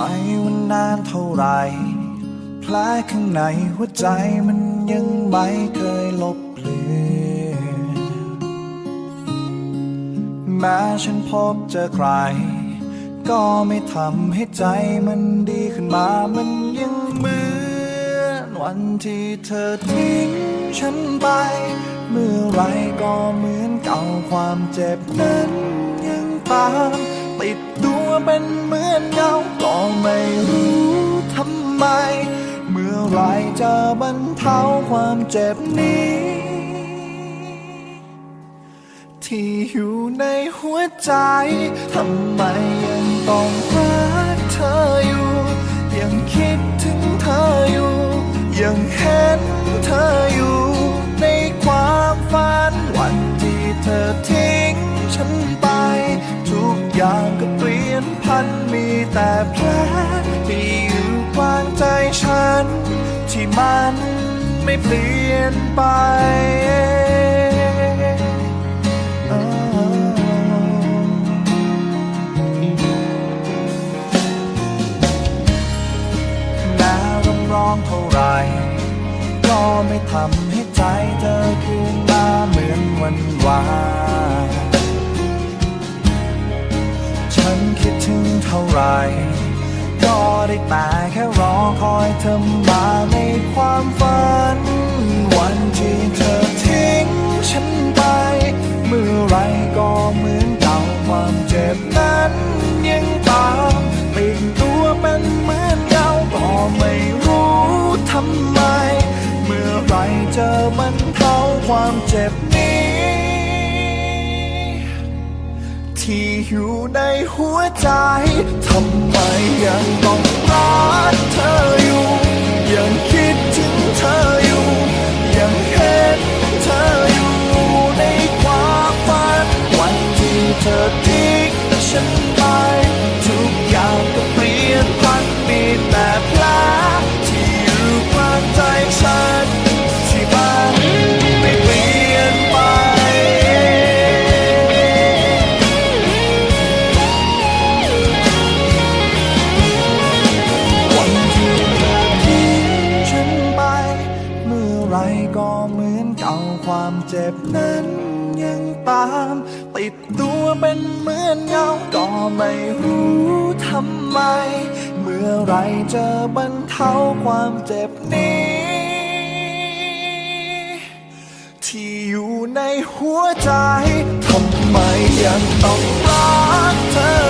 ไม่วันนานเท่าไหรแผลข้างในหัวใจมันยังไม่เคยลบเลือนแม้ฉันพบเจอใคร ก็ไม่ทำให้ใจมันดีขึ้นมา มันยังเหมือนวันที่เธอทิ้งฉันไป เมื่อไรก็เหมือนเก่าความเจ็บนั้นยังตาม เป็นเหมือนเงาก็ไม่รู้ทำไม เมื่อไรจะบรรเทาความเจ็บนี้ ที่อยู่ในหัวใจ ทำไมยังต้องรักเธออยู่ ยังคิดถึงเธออยู่ ยังเห็นเธออยู่ แต่แผลที่อยู่กลางใจฉัน ที่มันไม่เปลี่ยนไปแม้ร้องร้องเท่าไรก็ไม่ทำให้ใจเธอคืนมาเหมือนวันวาน คิดถึงเท่าไหรก็ได้แต่แค่รอคอยเธอมาในความฝัน ที่อยู่ในหัวใจ ทำไมยังต้องรัก ก็เหมือนเก่าความเจ็บนั้นยังตาม ติดตัวเป็นเหมือนเงา ก็ไม่รู้ทำไม เมื่อไรจะบรรเทาความเจ็บนี้ ที่อยู่ในหัวใจ ทำไมยังต้องรักเธอ